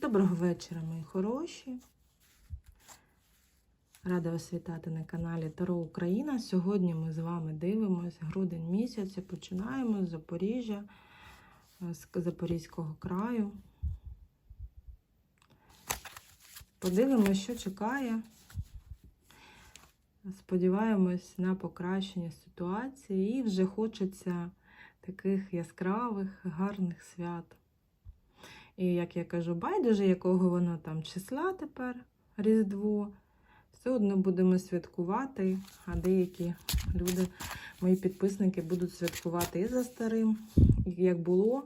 Доброго вечора, мої хороші. Рада вас вітати на каналі Таро Україна. Сьогодні ми з вами дивимося грудень місяця. Починаємо з Запоріжжя, е, з Запорізького краю. Подивимося, що чекає. Сподіваємось на покращення ситуації і вже хочеться таких яскравих, гарних свят. І, як я кажу, байдуже, якого воно там числа тепер, Різдво. Все одно будемо святкувати, а деякі люди, мої підписники, будуть святкувати і за старим, як було,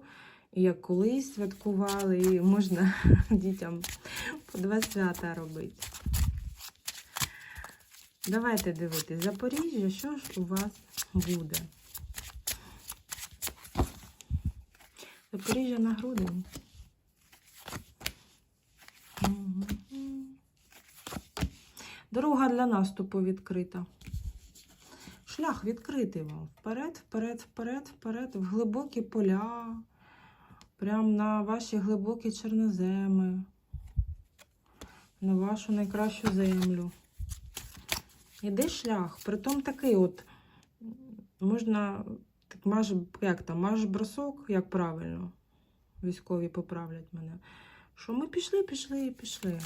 і як колись святкували, і можна дітям по два свята робити. Давайте дивитись, Запоріжжя, що ж у вас буде? Запоріжжя на грудень. Дорога для наступу відкрита. Шлях відкритий вам. Вперед, вперед, вперед, вперед, в глибокі поля, прямо на ваші глибокі чорноземи, на вашу найкращу землю. Іде шлях. Притом такий от, можна, так маш, як там, маш-бросок, як правильно, військові поправлять мене. Що ми пішли, пішли і пішли.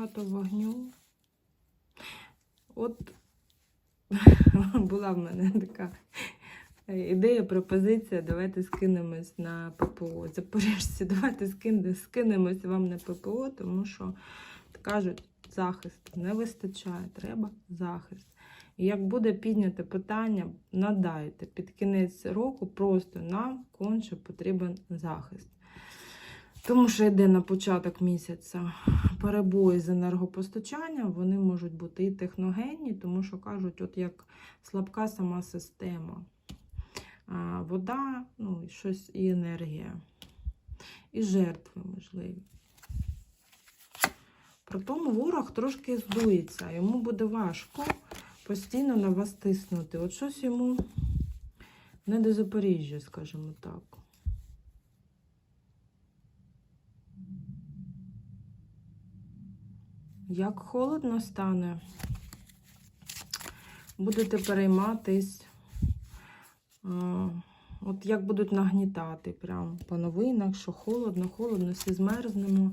Багато вогню. От була в мене така ідея, пропозиція. Давайте скинемось на ППО. Запоріжці, давайте скинемось вам на ППО, тому що кажуть, захист не вистачає, треба захист. І як буде підняте питання, надайте під кінець року просто нам конче потрібен захист. Тому що йде на початок місяця перебої з енергопостачанням, вони можуть бути і техногенні, тому що кажуть, от як слабка сама система. А, Вода, ну, і щось і енергія, і жертви можливі. При тому ворог трошки здується, йому буде важко постійно на вас тиснути. От щось йому не до Запоріжжя, скажімо так. Як холодно стане, будете перейматись, от як будуть нагнітати прям по новинах, що холодно, холодно, всі змерзнемо.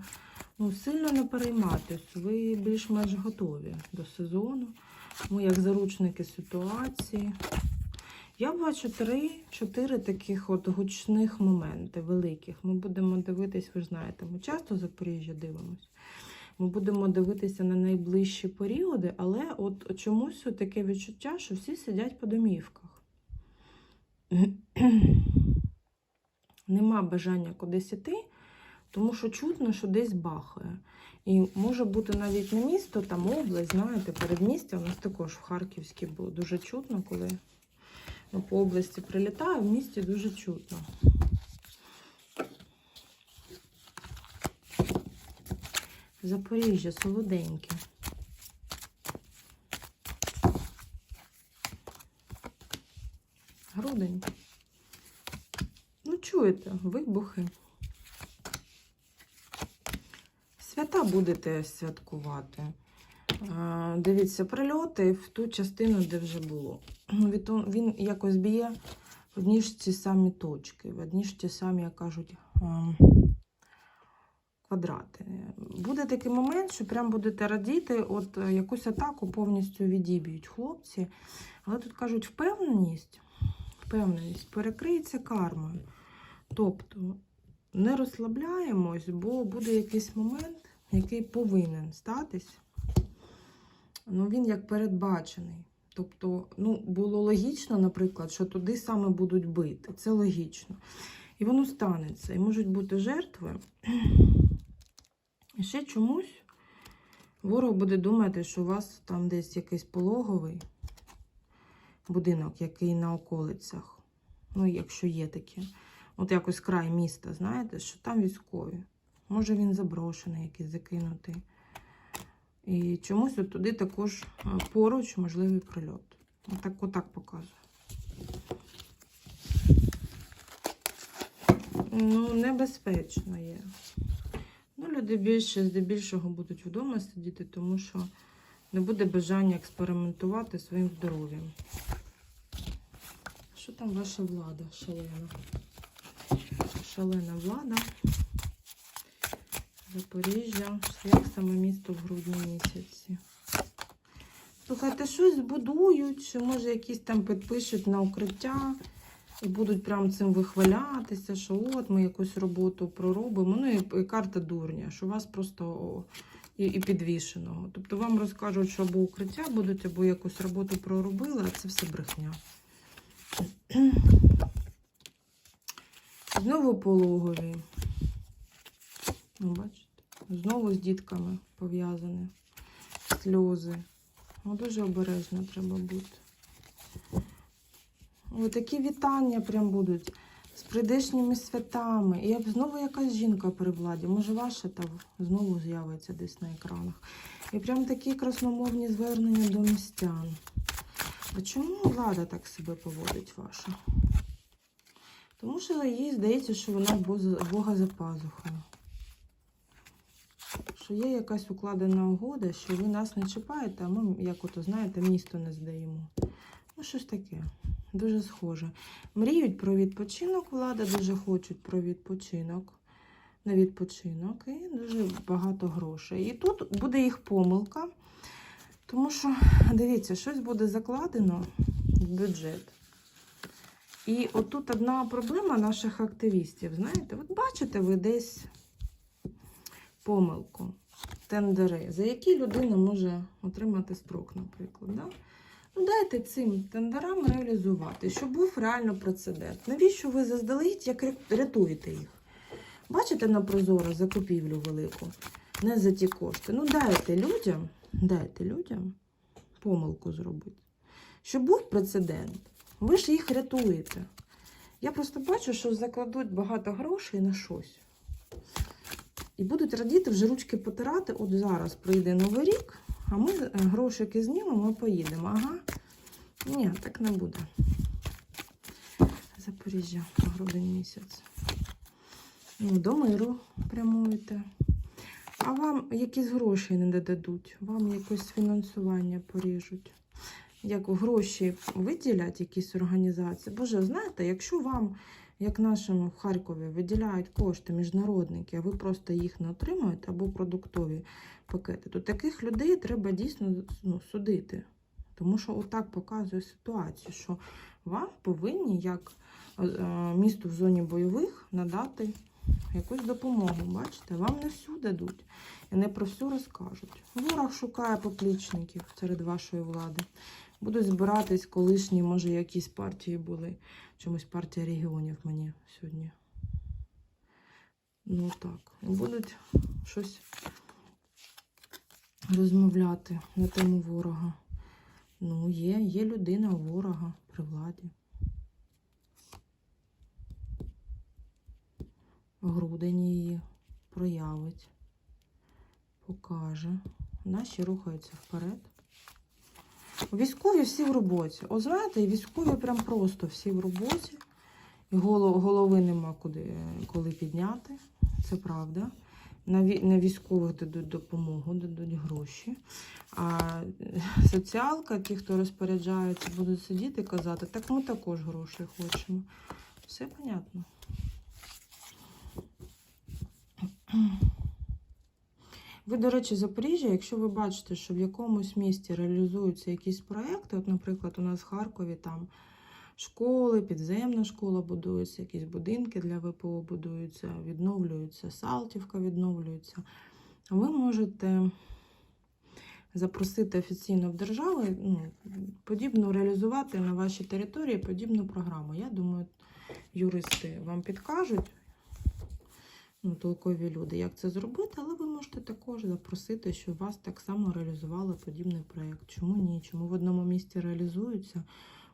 Ну, сильно не перейматись, ви більш-менш готові до сезону. Ми як заручники ситуації. Я бачу три-чотири таких от гучних моменти, великих. Ми будемо дивитись, ви знаєте, ми часто Запоріжжя дивимось. Ми будемо дивитися на найближчі періоди, але от чомусь таке відчуття, що всі сидять по домівках. Нема бажання кудись іти, тому що чутно, що десь бахає. І може бути навіть не місто, там область, знаєте, передмістя. У нас також в Харківській було дуже чутно, коли по області прилітаю, в місті дуже чутно. Запоріжжя солоденьке. Грудень. Ну, чуєте, вибухи. Свята будете святкувати. Дивіться, прильоти в ту частину, де вже було. Він, якось б'є в одні ж ці самі точки, в одні ж ті самі, як кажуть, а, квадрати. Буде такий момент, що прям будете радіти, от е, якусь атаку повністю відіб'ють хлопці. Але тут кажуть, впевненість, впевненість перекриється кармою. Тобто не розслабляємось, бо буде якийсь момент, який повинен статись. Ну, він як передбачений. Тобто, ну, було логічно, наприклад, що туди саме будуть бити. Це логічно. І воно станеться. І можуть бути жертви. І ще чомусь ворог буде думати, що у вас там десь якийсь пологовий будинок, який на околицях. Ну, якщо є таке. От якось край міста, знаєте, що там військові. Може, він заброшений, якийсь закинутий. І чомусь от туди також е, поруч можливий прильот. Отак отак показую. Ну, небезпечно є. Ну, люди більше здебільшого будуть вдома сидіти, тому що не буде бажання експериментувати своїм здоров'ям. Що там ваша влада шалена? Шалена влада. Запоріжжя. Як саме місто в грудні місяці? Слухайте, щось збудують, чи може якісь там підпишуть на укриття і будуть прям цим вихвалятися, що от ми якусь роботу проробимо. Ну і, і карта дурня, що вас просто і, і підвішеного. Тобто вам розкажуть, що або укриття будуть, або якусь роботу проробили, а це все брехня. Знову пологові. Ну, бачите, знову з дітками пов'язані. Сльози. Ну, дуже обережно треба бути. Такі вітання прям будуть з прийдешніми святами. І як знову якась жінка при владі. Може, ваша там знову з'явиться десь на екранах. І прям такі красномовні звернення до містян. А чому влада так себе поводить ваша? Тому що їй здається, що вона Бога за пазухою. Що є якась укладена угода, що ви нас не чіпаєте, а ми, як ото знаєте, місто не здаємо. Ну, щось таке. Дуже схоже. Мріють про відпочинок, влада дуже хочуть про відпочинок. На відпочинок і дуже багато грошей. І тут буде їх помилка, тому що, дивіться, щось буде закладено в бюджет. І отут одна проблема наших активістів. Знаєте, от бачите ви десь помилку, тендери, за які людина може отримати строк, наприклад. Да? Ну, дайте цим тендерам реалізувати, щоб був реально прецедент. Навіщо ви заздалегідь, як рятуєте їх? Бачите на прозоро закупівлю велику, не за ті кошти. Ну, дайте людям, дайте людям помилку зробити. Щоб був прецедент. Ви ж їх рятуєте. Я просто бачу, що закладуть багато грошей на щось. І будуть радіти, вже ручки потирати. От зараз прийде Новий рік, а ми е, грошики знімемо поїдемо. Ага. Ні, так не буде. Запоріжжя, грудень місяць. Ну, до миру прямуєте. А вам якісь гроші не додадуть, вам якось фінансування поріжуть. Як гроші виділять якісь організації. Боже, знаєте, якщо вам, як нашому Харкові, виділяють кошти міжнародники, а ви просто їх не отримуєте, або продуктові пакети, то таких людей треба дійсно ну, судити. Тому що отак показує ситуацію, що вам повинні, як е, е, місту в зоні бойових, надати якусь допомогу. Бачите, вам не всю дадуть і не про все розкажуть. Ворог шукає поплічників серед вашої влади. Будуть збиратись колишні, може, якісь партії були. Чомусь партія регіонів мені сьогодні. Ну так. Будуть щось розмовляти на тему ворога. Ну, є, є людина ворога при владі. Грудень її проявить, покаже. Наші рухаються вперед. Військові всі в роботі. О, військові прям просто всі в роботі. І голови нема куди, коли підняти. Це правда. На, військових дадуть допомогу, дадуть гроші. А соціалка, ті, хто розпоряджається, будуть сидіти і казати, так ми також грошей хочемо. Все понятно. Ви, до речі, Запоріжжя, якщо ви бачите, що в якомусь місті реалізуються якісь проекти, от, наприклад, у нас в Харкові там школи, підземна школа будується, якісь будинки для ВПО будуються, відновлюються, Салтівка відновлюється, ви можете запросити офіційно в держави, ну, подібно реалізувати на вашій території подібну програму. Я думаю, юристи вам підкажуть, ну, толкові люди, як це зробити, але ви можете також запросити, щоб вас так само реалізували подібний проєкт. Чому ні? Чому в одному місті реалізується,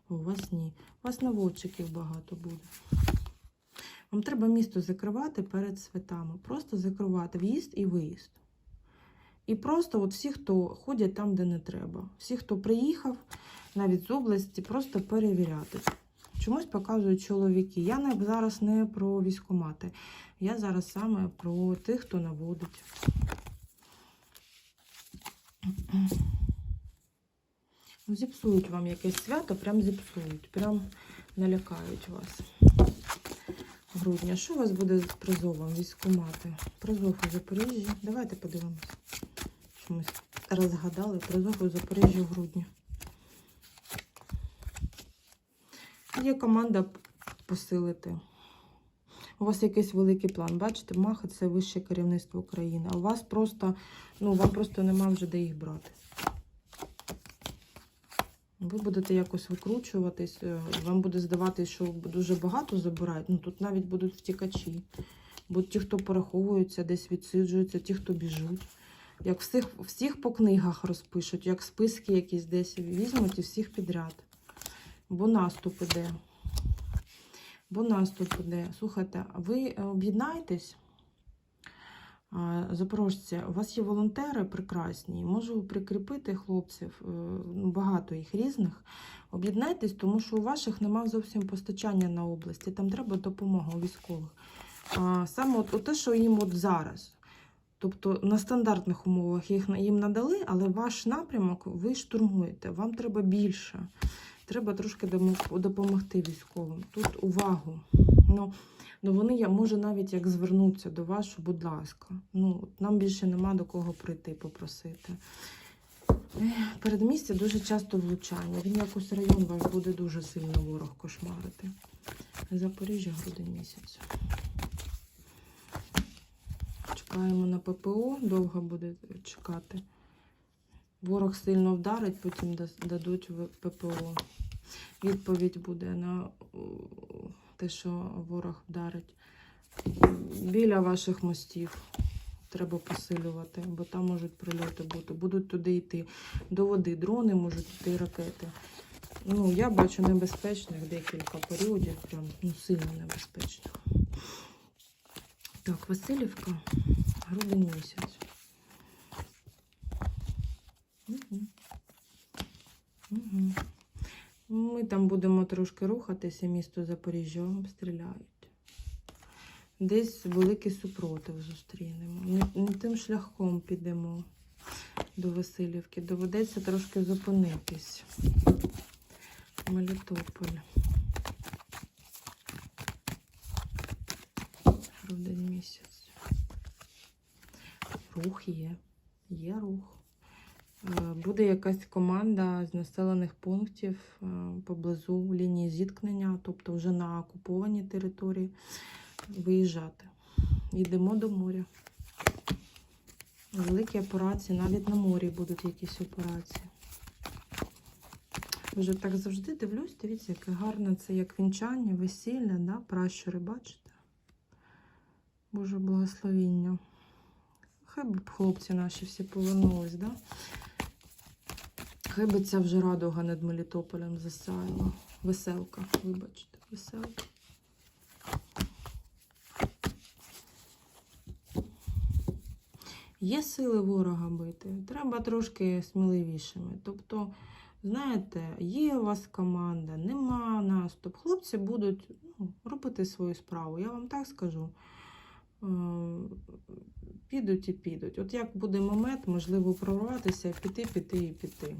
а у вас ні? У вас наводчиків багато буде. Вам треба місто закривати перед святами. Просто закривати в'їзд і виїзд. І просто от всі, хто ходять там, де не треба. Всі, хто приїхав навіть з області, просто перевіряти. Чомусь показують чоловіки. Я зараз не про військомати. Я зараз саме про тих, хто наводить. Ну, Зіпсують вам якесь свято, прям зіпсують, прям налякають вас. Грудня. Що у вас буде з призовом? Військомати? Призов у Запоріжжі. Давайте подивимось. Ми розгадали. Призов у Запоріжжі в грудні. Є команда посилити. У вас якийсь великий план. Бачите, Маха це вище керівництво України. А у вас просто, ну, вам просто нема вже де їх брати. Ви будете якось викручуватись, е, вам буде здаватись, що дуже багато забирають. Ну тут навіть будуть втікачі. Будуть ті, хто переховуються, десь відсиджуються, ті, хто біжуть. Як всіх, всіх по книгах розпишуть, як списки якісь десь візьмуть і всіх підряд. Бо наступ іде. Бо наступ іде. Слухайте, ви е, об'єднаєтесь? Запорожці, у вас є волонтери прекрасні. Можу прикріпити хлопців, е, ну, багато їх різних. Об'єднайтесь, тому що у ваших немає зовсім постачання на області. Там треба допомога у військових. Саме от те, що їм от зараз. Тобто на стандартних умовах їх їм надали, але ваш напрямок ви штурмуєте. Вам треба більше. Треба трошки допомогти військовим. Тут увагу. Ну, Ну вони може навіть як звернуться до вас, що, будь ласка. Ну нам більше нема до кого прийти попросити. Ех, Передмістя дуже часто влучання. Він якось район ваш буде дуже сильно ворог кошмарити. Запоріжжя грудень місяць. Чекаємо на ППО, довго буде чекати. Ворог сильно вдарить, потім дадуть ППО. Відповідь буде на те, що ворог вдарить. Біля ваших мостів треба посилювати, бо там можуть прильоти бути. Будуть туди йти. До води дрони можуть йти ракети. Ну, я бачу небезпечних декілька періодів, прям ну, сильно небезпечних. Так, Васильівка, грудень місяць. Угу. Угу. Ми там будемо трошки рухатися, місто Запоріжжя обстріляють. Десь великий супротив зустрінемо. Не, тим шляхом підемо до Васильівки. Доведеться трошки зупинитись. Мелітополь. Грудень місяць. Рух є. Є рух. Е, Буде якась команда з населених пунктів е, поблизу лінії зіткнення, тобто вже на окупованій території, виїжджати. Йдемо до моря. Великі операції, навіть на морі будуть якісь операції. Вже так завжди дивлюсь, дивіться, яке гарне це як вінчання, весілля, да? пращури, бачите? Боже благословіння. Хай б хлопці наші всі повернулись, да? Хай ця вже радуга над Мелітополем засяяла. Веселка, вибачте, веселка. Є сили ворога бити. Треба трошки сміливішими. Тобто, знаєте, є у вас команда, нема наступ. Хлопці будуть ну, робити свою справу. Я вам так скажу. Підуть і підуть. От як буде момент, можливо, прорватися, піти, піти і піти.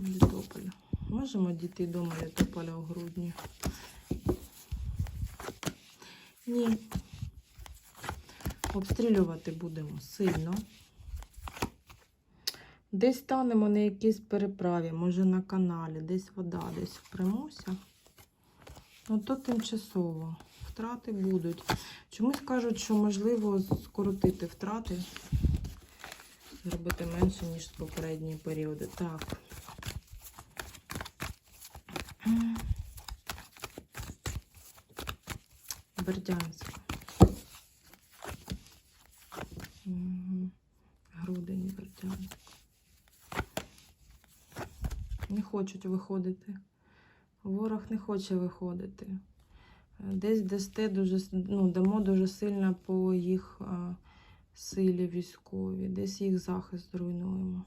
Мелітополь. Можемо дійти до Мелітополя у грудні? Ні. Обстрілювати будемо сильно. Десь станемо на якійсь переправі, може на каналі, десь вода, десь впремося. Ну, то тимчасово. Втрати будуть. Чомусь кажуть, що можливо скоротити втрати, зробити менше, ніж з попередні періоди. Так. Бердянськ. Мгм. Грудень, Бердянськ. Не хочуть виходити. Ворог не хоче виходити. Е, десь дасте дуже ну, дамо дуже сильно по їх а, силі військові, десь їх захист зруйнуємо.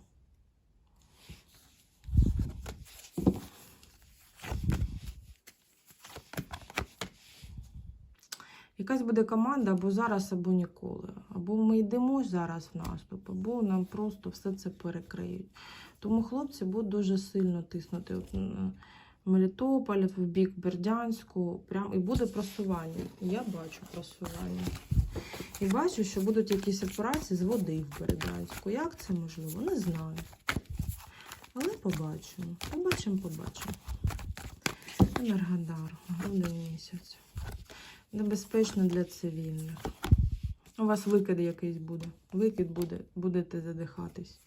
Якась буде команда або зараз, або ніколи. Або ми йдемо зараз в наступ, або нам просто все це перекриють. Тому хлопці будуть дуже сильно тиснути. Е, Мелітополь, в бік Бердянську, прям, і буде просування. Я бачу просування. І бачу, що будуть якісь операції з води в Бердянську. Як це можливо? Не знаю. Але побачимо. Побачимо, побачимо. Енергодар, грудень місяць. Небезпечно для цивільних. У вас викид якийсь буде. Викид буде, будете задихатись.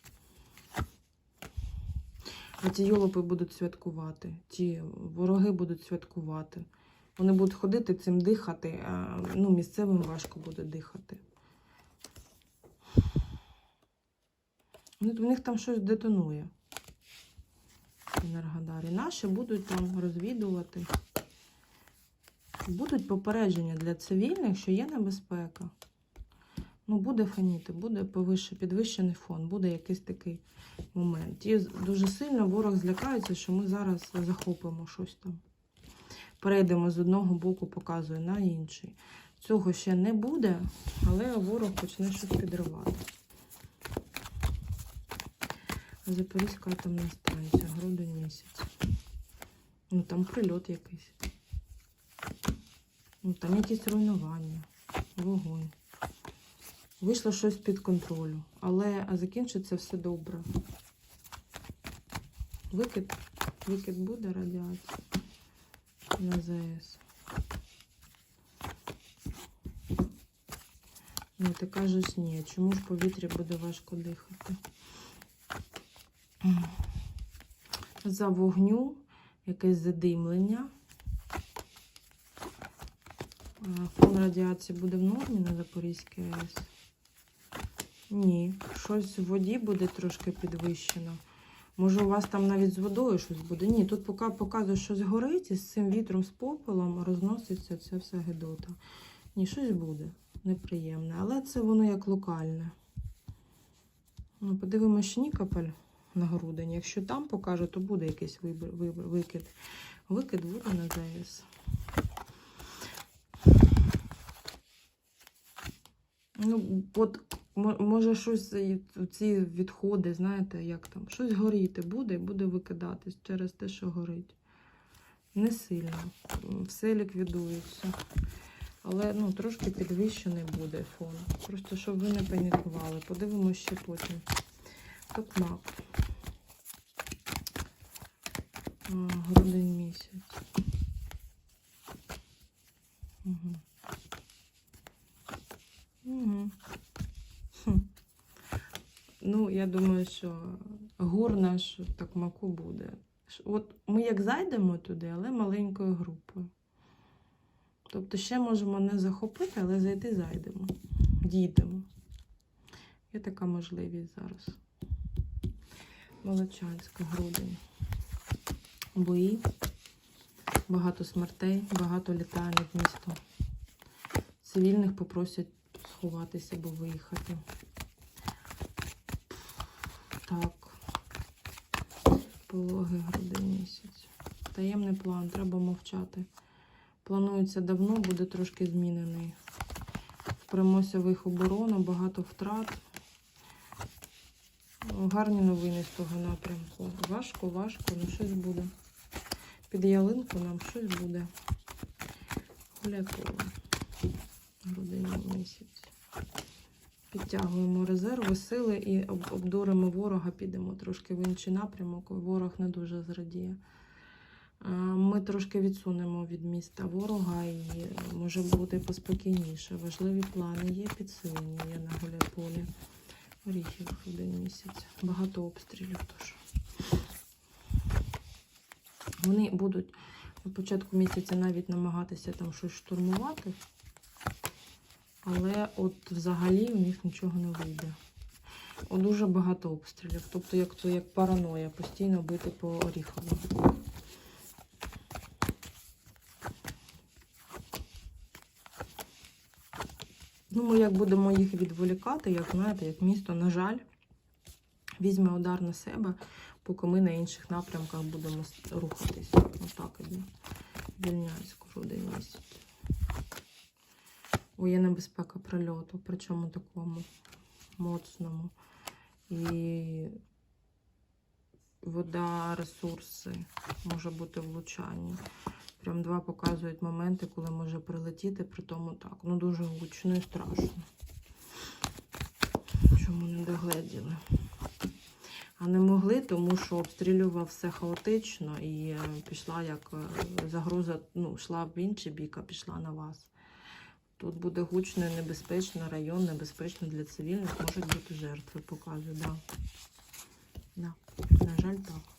А ті йолопи будуть святкувати, ті вороги будуть святкувати. Вони будуть ходити цим дихати, а ну, місцевим важко буде дихати. Вони- В них там щось детонує. Енергодарі. Наші будуть там розвідувати. Будуть попередження для цивільних, що є небезпека. Ну, буде фаніти, буде підвищений фон, буде якийсь такий момент. І дуже сильно ворог злякається, що ми зараз захопимо щось там. Перейдемо з одного боку, показує на інший. Цього ще не буде, але ворог почне щось підривати. Запорізька атомна станція, грудень місяць. Ну там прильот якийсь. Ну, там якісь руйнування, вогонь. Вийшло щось під контролю, але закінчиться все добре. Викид, викид буде радіація на ЗС. Ну, ти кажеш, ні. Чому ж в повітрі буде важко дихати? За вогню якесь задимлення. Фон радіації буде в нормі на Запорізькій АЕС? Ні. Щось в воді буде трошки підвищено. Може, у вас там навіть з водою щось буде? Ні, тут поки показує, що щось горить, і з цим вітром, з попелом розноситься ця вся гидота. Ні, щось буде неприємне, але це воно як локальне. Ну, подивимося ще Нікополь на грудень. Якщо там покаже, то буде якийсь вибір, вибір, викид. Викид буде на ЗАЕС. Ну, от може щось ці відходи, знаєте, як там, щось горіти буде і буде викидатись через те, що горить. Не сильно. Все ліквідується. Але ну, трошки підвищений буде фон. Просто щоб ви не панікували. Подивимося ще потім. Токмак. Грудень місяць. Угу. Ну, я думаю, що гур наш в Токмаку буде. От ми як зайдемо туди, але маленькою групою. Тобто ще можемо не захопити, але зайти зайдемо. Дійдемо. Є така можливість зараз. Молочанська грудень. Бої. Багато смертей, багато літає над містом. Цивільних попросять сховатися або виїхати. Так. Пологи грудень місяць. Таємний план, треба мовчати. Планується давно, буде трошки змінений. В їх оборону, багато втрат. Гарні новини з того напрямку. Важко, важко, ну щось буде. Під ялинку нам щось буде. Гулякова. Грудень місяць. Підтягуємо резерви, сили і обдуримо ворога, підемо трошки в інший напрямок. Ворог не дуже зрадіє. Ми трошки відсунемо від міста ворога і може бути поспокійніше. Важливі плани є, підсилені є на Гуляйполі. Оріхів один місяць. Багато обстрілів тож. Вони будуть на початку місяця навіть намагатися там щось штурмувати. Але от взагалі у них нічого не вийде. О, дуже багато обстрілів. Тобто, як то як параноя, постійно бити по Оріхову. Ну, ми як будемо їх відволікати, як знаєте, як місто, на жаль, візьме удар на себе, поки ми на інших напрямках будемо рухатись. Отак іде. Вільнянську грудень місяць. О, є небезпека прильоту, причому такому моцному. І вода, ресурси, може бути влучання. Прям два показують моменти, коли може прилетіти, при тому так. Ну дуже гучно і страшно. Чому не догледіли? А не могли, тому що обстрілював все хаотично і е, пішла як е, загроза, ну, йшла в інший бік, а пішла на вас. Тут буде гучно і небезпечно, район небезпечно для цивільних, можуть бути жертви, показую, да. Да. На жаль, так.